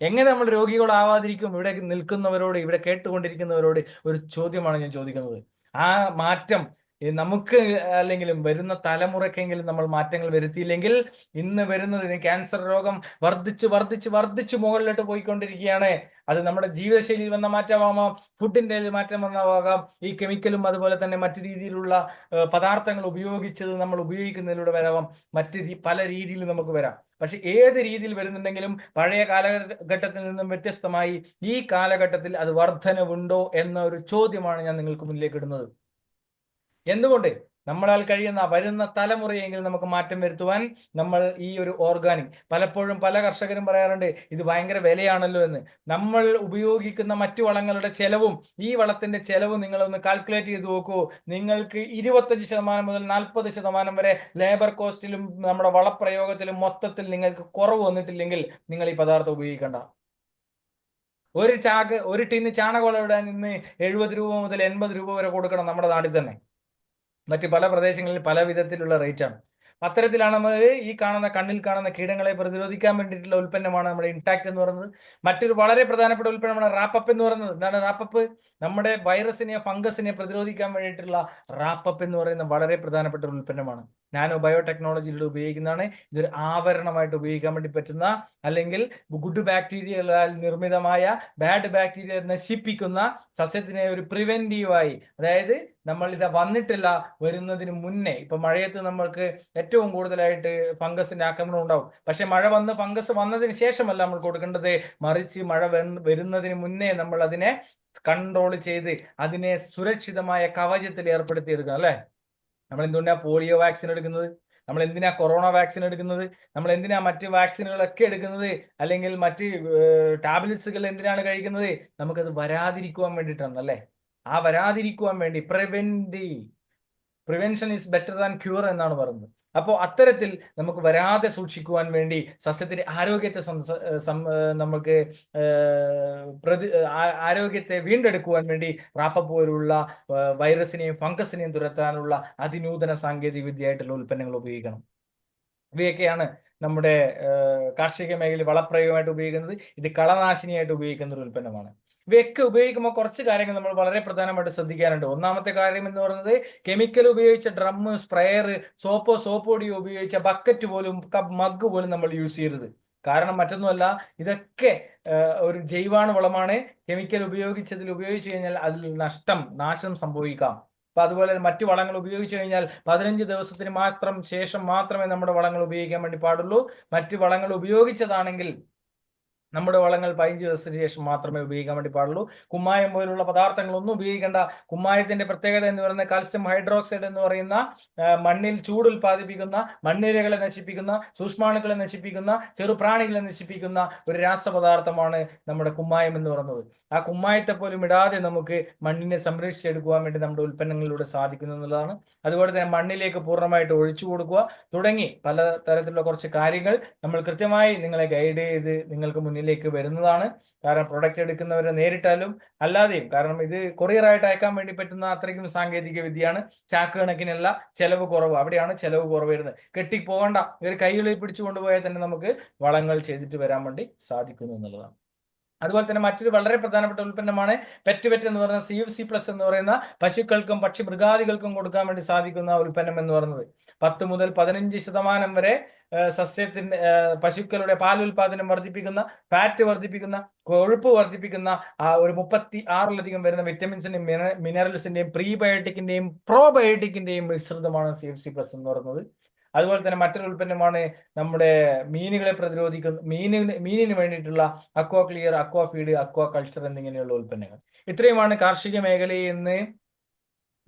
Speaker 1: എങ്ങനെ നമ്മൾ രോഗികളാവാതിരിക്കും? ഇവിടെ നിൽക്കുന്നവരോട് ഇവിടെ കേട്ടുകൊണ്ടിരിക്കുന്നവരോട് ഒരു ചോദ്യമാണ് ഞാൻ ചോദിക്കുന്നത്. ആ മാറ്റം നമുക്ക് അല്ലെങ്കിലും വരുന്ന തലമുറയ്ക്കെങ്കിലും നമ്മൾ മാറ്റങ്ങൾ വരുത്തിയില്ലെങ്കിൽ ഇന്ന് വരുന്നതിന് ക്യാൻസർ രോഗം വർദ്ധിച്ച് വർദ്ധിച്ച് വർദ്ധിച്ച് മുകളിലോട്ട് പോയിക്കൊണ്ടിരിക്കുകയാണ്. അത് നമ്മുടെ ജീവിതശൈലിയിൽ വന്ന മാറ്റമാകാം ഫുഡിന്റെ മാറ്റം വന്നതാകാം ഈ കെമിക്കലും അതുപോലെ തന്നെ മറ്റു രീതിയിലുള്ള പദാർത്ഥങ്ങൾ ഉപയോഗിച്ചത് നമ്മൾ ഉപയോഗിക്കുന്നതിലൂടെ വരാം. മറ്റ് പല രീതിയിലും നമുക്ക് വരാം. പക്ഷെ ഏത് രീതിയിൽ വരുന്നുണ്ടെങ്കിലും പഴയ കാലഘട്ടത്തിൽ നിന്നും വ്യത്യസ്തമായി ഈ കാലഘട്ടത്തിൽ അത് വർധനവുണ്ടോ എന്ന ഒരു ചോദ്യമാണ് ഞാൻ നിങ്ങൾക്ക് മുന്നിലേക്ക് ഇടുന്നത്. എന്തുകൊണ്ട്? നമ്മളാൽ കഴിയുന്ന വരുന്ന തലമുറയെങ്കിലും നമുക്ക് മാറ്റം വരുത്തുവാൻ നമ്മൾ ഈ ഒരു ഓർഗാനിക് പലപ്പോഴും പല കർഷകരും പറയാറുണ്ട് ഇത് ഭയങ്കര വിലയാണല്ലോ എന്ന്. നമ്മൾ ഉപയോഗിക്കുന്ന മറ്റു വളങ്ങളുടെ ചെലവും ഈ വളത്തിന്റെ ചെലവും നിങ്ങളൊന്ന് കാൽക്കുലേറ്റ് ചെയ്ത് നോക്കൂ. നിങ്ങൾക്ക് ഇരുപത്തഞ്ച് ശതമാനം മുതൽ നാൽപ്പത് ശതമാനം വരെ ലേബർ കോസ്റ്റിലും നമ്മുടെ വളപ്രയോഗത്തിലും മൊത്തത്തിൽ നിങ്ങൾക്ക് കുറവ് വന്നിട്ടില്ലെങ്കിൽ നിങ്ങൾ ഈ പദാർത്ഥം ഉപയോഗിക്കേണ്ട. ഒരു ചാക്ക് ഒരു ടിന്ന് ചാണകവളം ഇടാൻ നിന്ന് എഴുപത് രൂപ മുതൽ എൺപത് രൂപ വരെ കൊടുക്കണം നമ്മുടെ നാട്ടിൽ തന്നെ. മറ്റ് പല പ്രദേശങ്ങളിൽ പല വിധത്തിലുള്ള റേറ്റാണ് അത്തരത്തിലാണ് നമ്മൾ ഈ കാണുന്ന കണ്ണിൽ കാണുന്ന കീടങ്ങളെ പ്രതിരോധിക്കാൻ വേണ്ടിയിട്ടുള്ള ഉൽപ്പന്നമാണ് നമ്മുടെ ഇൻടാക്ട് എന്ന് പറയുന്നത്. മറ്റൊരു വളരെ പ്രധാനപ്പെട്ട ഉൽപ്പന്നമാണ് റാപ്പപ്പ് എന്ന് പറയുന്നത്. എന്താണ് റാപ്പപ്പ് നമ്മുടെ വൈറസിനെ ഫംഗസിനെ പ്രതിരോധിക്കാൻ വേണ്ടിയിട്ടുള്ള റാപ്പപ്പ് എന്ന് പറയുന്ന വളരെ പ്രധാനപ്പെട്ട ഒരു ഉൽപ്പന്നമാണ്. നാനോ ബയോടെക്നോളജിയിൽ ഉപയോഗിക്കുന്നതാണ്. ഇതൊരു ആവരണമായിട്ട് ഉപയോഗിക്കാൻ വേണ്ടി പറ്റുന്ന അല്ലെങ്കിൽ ഗുഡ് ബാക്ടീരിയകളാൽ നിർമ്മിതമായ ബാഡ് ബാക്ടീരിയ നശിപ്പിക്കുന്ന സസ്യത്തിനെ ഒരു പ്രിവെന്റീവായി അതായത് നമ്മൾ ഇത് വന്നിട്ടില്ല വരുന്നതിന് മുന്നേ. ഇപ്പൊ മഴയത്ത് നമ്മൾക്ക് ഏറ്റവും കൂടുതലായിട്ട് ഫംഗസിന്റെ ആക്രമണം ഉണ്ടാവും. പക്ഷെ മഴ വന്ന് ഫംഗസ് വന്നതിന് ശേഷമല്ല നമ്മൾ കൊടുക്കേണ്ടത്. മറിച്ച് മഴ വരുന്നതിന് മുന്നേ നമ്മൾ അതിനെ കൺട്രോൾ ചെയ്ത് അതിനെ സുരക്ഷിതമായ കവചത്തിൽ ഏർപ്പെടുത്തിയെടുക്കുക അല്ലെ? നമ്മൾ എന്തുകൊണ്ടാണ് പോളിയോ വാക്സിൻ എടുക്കുന്നത്? നമ്മൾ എന്തിനാ കൊറോണ വാക്സിൻ എടുക്കുന്നത്? നമ്മൾ എന്തിനാ മറ്റ് വാക്സിനുകളൊക്കെ എടുക്കുന്നത്? അല്ലെങ്കിൽ മറ്റ് ടാബ്ലറ്റ്സുകൾ എന്തിനാണ് കഴിക്കുന്നത്? നമുക്കത് വരാതിരിക്കുവാൻ വേണ്ടിയിട്ടാണ് അല്ലേ? ആ വരാതിരിക്കുവാൻ വേണ്ടി prevent prevention is better than cure എന്നാണ് പറയുന്നത്. അപ്പോൾ അത്തരത്തിൽ നമുക്ക് വരാതെ സൂക്ഷിക്കുവാൻ വേണ്ടി സസ്യത്തിന്റെ ആരോഗ്യത്തെ നമുക്ക് പ്രതി ആരോഗ്യത്തെ വീണ്ടെടുക്കുവാൻ വേണ്ടി റാപ്പ പോലുള്ള വൈറസിനെയും ഫംഗസിനെയും തുരത്താനുള്ള അതിനൂതന സാങ്കേതിക വിദ്യയായിട്ടുള്ള ഉൽപ്പന്നങ്ങൾ ഉപയോഗിക്കണം. ഇവയൊക്കെയാണ് നമ്മുടെ കാർഷിക മേഖലയിൽ വളപ്രയോഗമായിട്ട് ഉപയോഗിക്കുന്നത്. ഇത് കളനാശിനിയായിട്ട് ഉപയോഗിക്കുന്ന ഒരു ഉൽപ്പന്നമാണ്. ഇവയൊക്കെ ഉപയോഗിക്കുമ്പോൾ കുറച്ച് കാര്യങ്ങൾ നമ്മൾ വളരെ പ്രധാനമായിട്ട് ശ്രദ്ധിക്കാനുണ്ട് ഒന്നാമത്തെ കാര്യം എന്ന് പറയുന്നത് കെമിക്കൽ ഉപയോഗിച്ച ഡ്രം സ്പ്രെയർ സോപ്പോ സോപ്പ് ഉപയോഗിച്ച ബക്കറ്റ് പോലും കപ്പ് മഗ് പോലും നമ്മൾ യൂസ് ചെയ്യരുത്. കാരണം മറ്റൊന്നുമല്ല ഇതൊക്കെ ഒരു ജൈവാണു വളമാണ് കെമിക്കൽ ഉപയോഗിച്ചതിൽ ഉപയോഗിച്ചു കഴിഞ്ഞാൽ അതിൽ നഷ്ടം നാശം സംഭവിക്കാം. അപ്പൊ അതുപോലെ മറ്റു വളങ്ങൾ ഉപയോഗിച്ചു കഴിഞ്ഞാൽ പതിനഞ്ച് ദിവസത്തിന് മാത്രം ശേഷം മാത്രമേ നമ്മുടെ വളങ്ങൾ ഉപയോഗിക്കാൻ വേണ്ടി പാടുള്ളൂ. മറ്റു വളങ്ങൾ ഉപയോഗിച്ചതാണെങ്കിൽ നമ്മുടെ വളങ്ങൾ പതിനഞ്ച് ദിവസത്തിന് ശേഷം മാത്രമേ ഉപയോഗിക്കാൻ വേണ്ടി പാടുള്ളൂ. കുമ്മായം പോലുള്ള പദാർത്ഥങ്ങളൊന്നും ഉപയോഗിക്കേണ്ട. കുമ്മായത്തിന്റെ പ്രത്യേകത എന്ന് പറയുന്നത് കാൽസ്യം ഹൈഡ്രോക്സൈഡ് എന്ന് പറയുന്ന മണ്ണിൽ ചൂട് ഉൽപ്പാദിപ്പിക്കുന്ന മണ്ണിരകളെ നശിപ്പിക്കുന്ന സൂക്ഷ്മാണുക്കളെ നശിപ്പിക്കുന്ന ചെറുപ്രാണികളെ നശിപ്പിക്കുന്ന ഒരു രാസപദാർത്ഥമാണ് നമ്മുടെ കുമ്മായം എന്ന് പറയുന്നത്. ആ കുമ്മായത്തെ പോലും ഇടാതെ നമുക്ക് മണ്ണിനെ സംരക്ഷിച്ചെടുക്കുവാൻ വേണ്ടി നമ്മുടെ ഉൽപ്പന്നങ്ങളിലൂടെ സാധിക്കുന്നു എന്നുള്ളതാണ്. അതുപോലെ തന്നെ മണ്ണിലേക്ക് പൂർണമായിട്ട് ഒഴിച്ചു കൊടുക്കുക തുടങ്ങി പല തരത്തിലുള്ള കുറച്ച് കാര്യങ്ങൾ നമ്മൾ കൃത്യമായി നിങ്ങളെ ഗൈഡ് ചെയ്ത് നിങ്ങൾക്ക് മുന്നിലേക്ക് വരുന്നതാണ്. കാരണം പ്രൊഡക്റ്റ് എടുക്കുന്നവരെ നേരിട്ടാലും അല്ലാതെയും. കാരണം ഇത് കൊറിയർ ആയിട്ട് അയക്കാൻ വേണ്ടി പറ്റുന്ന അത്രയ്ക്കും സാങ്കേതിക വിദ്യയാണ്. ചാക്ക് കണക്കിനല്ല ചെലവ് കുറവ്. അവിടെയാണ് ചെലവ് കുറവ് വരുന്നത്. കെട്ടി പോകണ്ട ഇവർ കൈകളിൽ പിടിച്ചു കൊണ്ടുപോയാൽ തന്നെ നമുക്ക് വളങ്ങൾ ചെയ്തിട്ട് വരാൻ വേണ്ടി സാധിക്കുന്നു എന്നുള്ളതാണ്. അതുപോലെ തന്നെ മറ്റൊരു വളരെ പ്രധാനപ്പെട്ട ഉൽപ്പന്നമാണ് പെറ്റ് വെറ്റ് എന്ന് പറയുന്ന സി എഫ് സി പ്ലസ് എന്ന് പറയുന്ന പശുക്കൾക്കും പക്ഷി മൃഗാദികൾക്കും കൊടുക്കാൻ വേണ്ടി സാധിക്കുന്ന ഉൽപ്പന്നം എന്ന് പറയുന്നത്. പത്ത് മുതൽ പതിനഞ്ച് ശതമാനം വരെ സസ്യത്തിന്റെ പശുക്കളുടെ പാൽ ഉൽപാദനം വർദ്ധിപ്പിക്കുന്ന ഫാറ്റ് വർദ്ധിപ്പിക്കുന്ന കൊഴുപ്പ് വർദ്ധിപ്പിക്കുന്ന ഒരു മുപ്പത്തി ആറിലധികം വരുന്ന വിറ്റമിൻസിന്റെയും മിനറൽസിന്റെയും പ്രീബയോട്ടിക്കിന്റെയും പ്രോബയോട്ടിക്കിന്റെയും മിശ്രിതമാണ് സി എഫ് സി പ്ലസ് എന്ന് പറയുന്നത്. അതുപോലെ തന്നെ മറ്റൊരു ഉൽപ്പന്നമാണ് നമ്മുടെ മീനുകളെ പ്രതിരോധിക്കുന്ന മീനിന് മീനിന് വേണ്ടിയിട്ടുള്ള aqua clear aqua feed aquaculture എന്നിങ്ങനെയുള്ള ഉൽപ്പന്നങ്ങൾ. ഇത്രയുമാണ് കാർഷിക മേഖലയിൽ നിന്ന്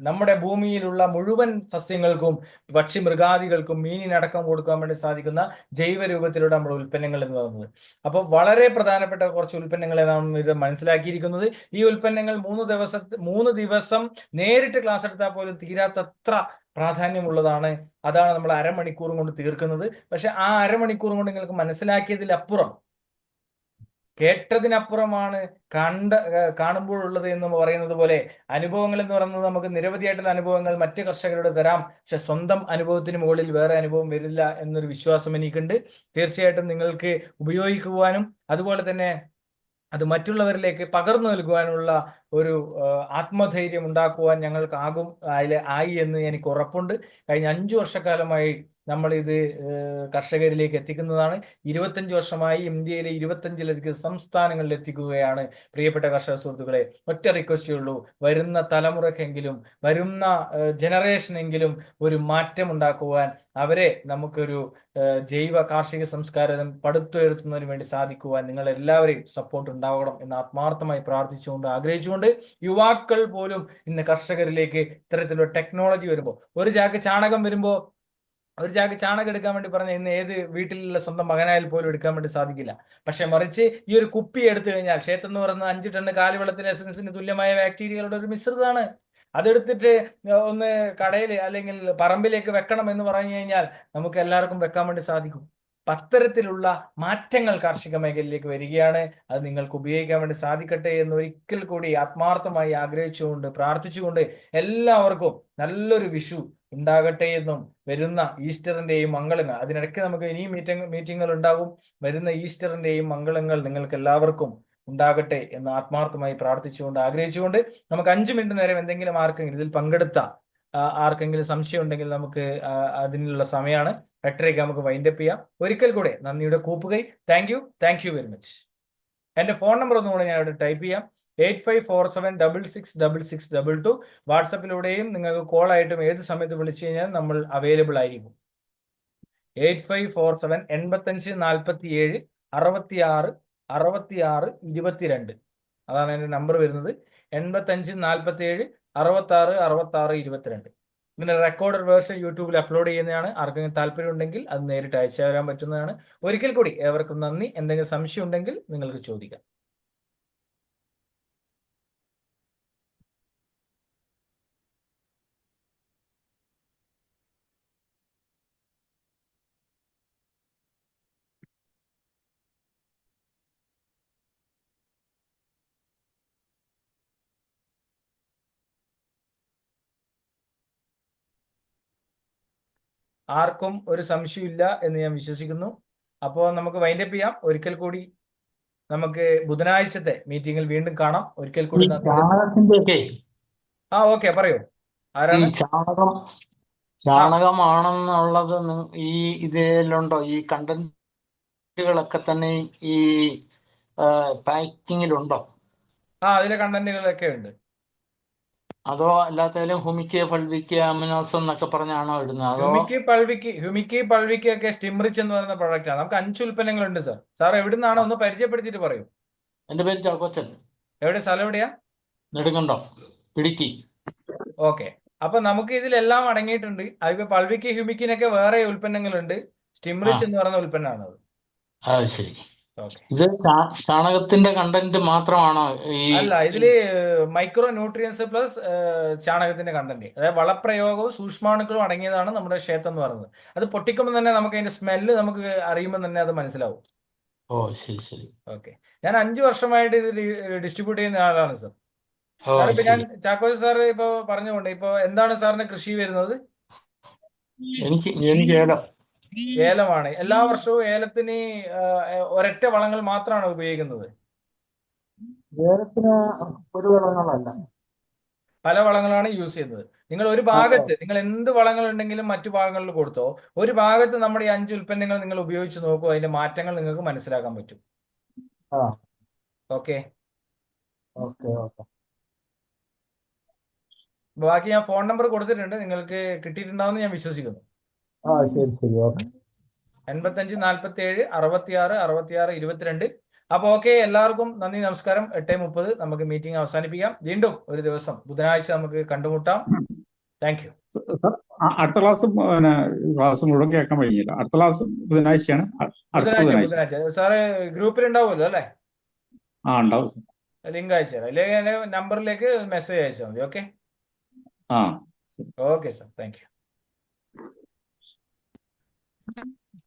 Speaker 1: നമ്മുടെ ഭൂമിയിലുള്ള മുഴുവൻ സസ്യങ്ങൾക്കും പക്ഷി മൃഗാദികൾക്കും മീനിനടക്കം കൊടുക്കാൻ വേണ്ടി സാധിക്കുന്ന ജൈവ നമ്മുടെ ഉൽപ്പന്നങ്ങൾ എന്ന് പറയുന്നത്. അപ്പോൾ വളരെ പ്രധാനപ്പെട്ട കുറച്ച് ഉൽപ്പന്നങ്ങളെ നാം ഇത് മനസ്സിലാക്കിയിരിക്കുന്നത്. ഈ ഉൽപ്പന്നങ്ങൾ മൂന്ന് ദിവസ മൂന്ന് ദിവസം നേരിട്ട് ക്ലാസ് എടുത്താൽ പോലും തീരാത്തത്ര പ്രാധാന്യമുള്ളതാണ്. അതാണ് നമ്മൾ അരമണിക്കൂർ കൊണ്ട് തീർക്കുന്നത്. പക്ഷെ ആ അരമണിക്കൂർ കൊണ്ട് നിങ്ങൾക്ക് മനസ്സിലാക്കിയതിലപ്പുറം കേട്ടതിനപ്പുറമാണ് കണ്ട കാണുമ്പോഴുള്ളത് എന്ന് പറയുന്നത് പോലെ അനുഭവങ്ങൾ എന്ന് പറയുന്നത് നമുക്ക് നിരവധിയായിട്ടുള്ള അനുഭവങ്ങൾ മറ്റ് കർഷകരോട് തരാം. പക്ഷെ സ്വന്തം അനുഭവത്തിന് മുകളിൽ വേറെ അനുഭവം വരില്ല എന്നൊരു വിശ്വാസം എനിക്കുണ്ട്. തീർച്ചയായിട്ടും നിങ്ങൾക്ക് ഉപയോഗിക്കുവാനും അതുപോലെ തന്നെ അത് മറ്റുള്ളവരിലേക്ക് പകർന്നു നൽകുവാനുള്ള ഒരു ആത്മധൈര്യം ഉണ്ടാക്കുവാൻ ഞങ്ങൾക്കാകും അതിൽ ആയി എന്ന് എനിക്ക് ഉറപ്പുണ്ട്. കഴിഞ്ഞ അഞ്ചു വർഷക്കാലമായി നമ്മൾ ഇത് കർഷകരിലേക്ക് എത്തിക്കുന്നതാണ്. ഇരുപത്തഞ്ച് വർഷമായി ഇന്ത്യയിലെ ഇരുപത്തഞ്ചിലധികം സംസ്ഥാനങ്ങളിൽ എത്തിക്കുകയാണ് പ്രിയപ്പെട്ട കർഷക സുഹൃത്തുക്കളെ. ഒറ്റ റിക്വസ്റ്റേ ഉള്ളൂ. വരുന്ന തലമുറക്കെങ്കിലും വരുന്ന ജനറേഷനെങ്കിലും ഒരു മാറ്റം ഉണ്ടാക്കുവാൻ അവരെ നമുക്കൊരു ജൈവ കാർഷിക സംസ്കാരം പടുത്തുയർത്തുന്നതിന് വേണ്ടി സാധിക്കുവാൻ നിങ്ങൾ എല്ലാവരെയും സപ്പോർട്ട് ഉണ്ടാവണം എന്ന് ആത്മാർത്ഥമായി പ്രാർത്ഥിച്ചുകൊണ്ട് ആഗ്രഹിച്ചുകൊണ്ട് യുവാക്കൾ പോലും ഇന്ന് കർഷകരിലേക്ക് ഇത്തരത്തിലുള്ള ടെക്നോളജി വരുമ്പോൾ ഒരു ചാക്ക് ചാണകം വരുമ്പോൾ ഒരു ചാക്ക് ചാണകം എടുക്കാൻ വേണ്ടി പറഞ്ഞ ഇന്ന് ഏത് വീട്ടിലുള്ള സ്വന്തം മകനായാലും പോലും എടുക്കാൻ വേണ്ടി സാധിക്കില്ല. പക്ഷെ മറിച്ച് ഈ ഒരു കുപ്പി എടുത്തു കഴിഞ്ഞാൽ ക്ഷേത്രം എന്ന് പറയുന്നത് അഞ്ച് ടണ്ണ് കാലുവെള്ളത്തിന് എസൻസിന് തുല്യമായ ബാക്ടീരിയകളുടെ ഒരു മിശ്രിതമാണ്. അതെടുത്തിട്ട് ഒന്ന് കടയിൽ അല്ലെങ്കിൽ പറമ്പിലേക്ക് വെക്കണം എന്ന് പറഞ്ഞു കഴിഞ്ഞാൽ നമുക്ക് എല്ലാവർക്കും വെക്കാൻ വേണ്ടി സാധിക്കും. അത്തരത്തിലുള്ള മാറ്റങ്ങൾ കാർഷിക മേഖലയിലേക്ക് വരികയാണ്. അത് നിങ്ങൾക്ക് ഉപയോഗിക്കാൻ വേണ്ടി സാധിക്കട്ടെ എന്ന് ഒരിക്കൽ കൂടി ആത്മാർത്ഥമായി ആഗ്രഹിച്ചുകൊണ്ട് പ്രാർത്ഥിച്ചുകൊണ്ട് എല്ലാവർക്കും നല്ലൊരു വിഷു ഉണ്ടാകട്ടെ എന്നും വരുന്ന ഈസ്റ്ററിന്റെയും മംഗളങ്ങൾ. അതിനിടയ്ക്ക് നമുക്ക് ഇനിയും മീറ്റിംഗ് മീറ്റിങ്ങുകൾ ഉണ്ടാകും. വരുന്ന ഈസ്റ്ററിന്റെയും മംഗളങ്ങൾ നിങ്ങൾക്ക് എല്ലാവർക്കും ഉണ്ടാകട്ടെ എന്ന് ആത്മാർത്ഥമായി പ്രാർത്ഥിച്ചുകൊണ്ട് ആഗ്രഹിച്ചുകൊണ്ട് നമുക്ക് അഞ്ചു മിനിറ്റ് നേരം എന്തെങ്കിലും ആർക്കെങ്കിലും ഇതിൽ പങ്കെടുത്ത ആർക്കെങ്കിലും സംശയം ഉണ്ടെങ്കിൽ നമുക്ക് അതിനുള്ള സമയമാണ്. എട്ടരയ്ക്ക് നമുക്ക് വൈൻഡപ്പ് ചെയ്യാം. ഒരിക്കൽ കൂടെ നന്ദിയുടെ കൂപ്പുകൈ. Thank you thank you very much എന്റെ ഫോൺ നമ്പർ ഒന്നുകൂടെ ഞാൻ ഇവിടെ ടൈപ്പ് ചെയ്യാം. Eight five four seven double six double six double two വാട്സപ്പിലൂടെയും നിങ്ങൾക്ക് കോൾ ആയിട്ടും ഏത് സമയത്ത് വിളിച്ചു കഴിഞ്ഞാൽ നമ്മൾ അവൈലബിൾ ആയിരിക്കും. എയ്റ്റ് ഫൈവ് ഫോർ സെവൻ എൺപത്തഞ്ച് നാൽപ്പത്തി ഏഴ് അറുപത്തി ആറ് അറുപത്തി ആറ് ഇരുപത്തിരണ്ട്. അതാണ് എന്റെ നമ്പർ വരുന്നത്. എൺപത്തഞ്ച് നാൽപ്പത്തി ഏഴ് അറുപത്തി ആറ് അറുപത്തി ആറ് ഇരുപത്തിരണ്ട്. ഇതിന്റെ റെക്കോർഡ് വേർഷൻ യൂട്യൂബിൽ അപ്ലോഡ് ചെയ്യുന്നതാണ്. ആർക്കെങ്കിലും താല്പര്യം ഉണ്ടെങ്കിൽ അത് നേരിട്ട് അയച്ചു തരാൻ പറ്റുന്നതാണ്. ഒരിക്കൽ കൂടി ഏവർക്കും നന്ദി. എന്തെങ്കിലും സംശയം ഉണ്ടെങ്കിൽ നിങ്ങൾക്ക് ചോദിക്കാം. ആർക്കും ഒരു സംശയമില്ല എന്ന് ഞാൻ വിശ്വസിക്കുന്നു. അപ്പോൾ നമുക്ക് വൈൻഡപ്പ് ചെയ്യാം. ഒരിക്കൽ കൂടി നമുക്ക് ബുധനാഴ്ചത്തെ മീറ്റിംഗിൽ വീണ്ടും കാണാം. ഒരിക്കൽ കൂടി ആ ഓക്കെ പറയൂ. ആരാണ്?
Speaker 2: ചാണകം ചാണകമാണെന്നുള്ളത് ഈ ഇതിലുണ്ടോ? ഈ കണ്ടന്റുകളൊക്കെ തന്നെ ഈ പാക്കിങ്ങിലുണ്ടോ
Speaker 1: ആ അതിലെ കണ്ടന്റുകളൊക്കെ ഉണ്ട്.
Speaker 2: അതോ അല്ലാത്തതിലും ഹുമിക്ക് ഫൾവിക്ക് അമിനോസ് എന്നൊക്കെ പറഞ്ഞാണോ ഇടുന്നത്? അതോ
Speaker 1: ഹ്യൂമിക്കി പൾവിക്ക് ഹ്യൂമിക്കി പൾവിക്ക് ഒക്കെ സ്റ്റിംറിച്ച് എന്ന് പറയുന്ന പ്രോഡക്റ്റ് ആണ്. നമുക്ക് അഞ്ച് ഉൽപ്പന്നങ്ങളുണ്ട് സാർ സാർ എവിടുന്നാണോ? ഒന്ന് പരിചയപ്പെടുത്തിയിട്ട് പറയൂ.
Speaker 2: എന്റെ പേര് ചാക്കോച്ചൻ
Speaker 1: എവിടെ? സ്ഥലം എവിടെയാ?
Speaker 2: നെടുങ്കണ്ടോ ഇടുക്കി.
Speaker 1: ഓക്കെ. അപ്പൊ നമുക്ക് ഇതിലെല്ലാം അടങ്ങിയിട്ടുണ്ട്. അതിപ്പോ പൾവിക്ക് ഹ്യൂമിക്കിനൊക്കെ വേറെ ഉൽപ്പന്നങ്ങളുണ്ട്. സ്റ്റിംറിച്ച് എന്ന് പറയുന്ന ഉൽപ്പന്നമാണത്. അത്
Speaker 2: ശരി. ഇത് ചാണകത്തിന്റെ കണ്ടന്റ് മാത്രമാണോ ഈ
Speaker 1: അല്ല ഇതിൽ മൈക്രോ ന്യൂട്രിയൻസ് പ്ലസ് ചാണകത്തിന്റെ കണ്ടന്റ് അതായത് വളപ്രയോഗവും സൂക്ഷ്മാണുക്കളും അടങ്ങിയതാണ് നമ്മുടെ ക്ഷേത്രം എന്ന് പറയുന്നത്. അത് പൊട്ടിക്കുമ്പോൾ തന്നെ നമുക്ക് അതിന്റെ സ്മെല്ല് നമുക്ക് അറിയുമ്പോൾ തന്നെ അത് മനസ്സിലാവും.
Speaker 2: ഓ ശരി ശരി.
Speaker 1: ഓക്കെ ഞാൻ അഞ്ചു വർഷമായിട്ട് ഇത് ഡിസ്ട്രിബ്യൂട്ട് ചെയ്യുന്ന ആളാണ് സർ ഞാൻ ചാക്കോജ് സാർ ഇപ്പൊ പറഞ്ഞുകൊണ്ട് ഇപ്പൊ എന്താണ് സാറിന്റെ കൃഷി വരുന്നത്?
Speaker 2: എനിക്ക് എനിക്ക് ഏലം
Speaker 1: ഏലമാണ്. എല്ലാ വർഷവും ഏലത്തിന് ഒരൊറ്റ വളങ്ങൾ മാത്രമാണ് ഉപയോഗിക്കുന്നത്.
Speaker 2: ഏലത്തിന് ഒരു വളങ്ങളല്ല.
Speaker 1: പല വളങ്ങളാണ് യൂസ് ചെയ്യുന്നത്. നിങ്ങൾ ഒരു ഭാഗത്ത് നിങ്ങൾ എന്ത് വളങ്ങൾ ഉണ്ടെങ്കിലും മറ്റു ഭാഗങ്ങളിൽ കൊടുത്തോ ഒരു ഭാഗത്ത് നമ്മുടെ ഈ അഞ്ച് ഉൽപ്പന്നങ്ങൾ നിങ്ങൾ ഉപയോഗിച്ച് നോക്കൂ അതിന്റെ മാറ്റങ്ങൾ നിങ്ങൾക്ക് മനസ്സിലാക്കാൻ പറ്റും.
Speaker 2: ആ.
Speaker 1: ഓക്കെ?
Speaker 2: Okay okay.
Speaker 1: ബാക്കി ഞാൻ ഫോൺ നമ്പർ കൊടുത്തിട്ടുണ്ട്. നിങ്ങൾക്ക് കിട്ടിയിട്ടുണ്ടാവുമെന്ന് ഞാൻ വിശ്വസിക്കുന്നു. എൺപത്തഞ്ച് നാൽപ്പത്തി ഏഴ് അറുപത്തിയാറ് അറുപത്തിയാറ് ഇരുപത്തിരണ്ട്. അപ്പോൾ ഓക്കെ എല്ലാവർക്കും നന്ദി നമസ്കാരം. എട്ട് മുപ്പത് നമുക്ക് മീറ്റിംഗ് അവസാനിപ്പിക്കാം. വീണ്ടും ഒരു ദിവസം ബുധനാഴ്ച നമുക്ക് കണ്ടുമുട്ടാം. താങ്ക് യു
Speaker 3: സർ, അടുത്ത ക്ലാസ് ക്ലാസ് മുഴുവൻ കേൾക്കാൻ കഴിഞ്ഞില്ല അടുത്ത ക്ലാസ് ബുധനാഴ്ചയാണ്. അടുത്ത
Speaker 1: ബുധനാഴ്ച സാറ് ഗ്രൂപ്പിൽ ഉണ്ടാവുമല്ലോ അല്ലേ?
Speaker 3: ആ ഉണ്ടാവും സർ.
Speaker 1: ലിങ്ക് അയച്ചു തരാം. അല്ലെങ്കിൽ നമ്പറിലേക്ക് മെസ്സേജ് അയച്ചാൽ മതി. ഓക്കെ
Speaker 3: ആ
Speaker 1: okay sir thank you Mm-hmm.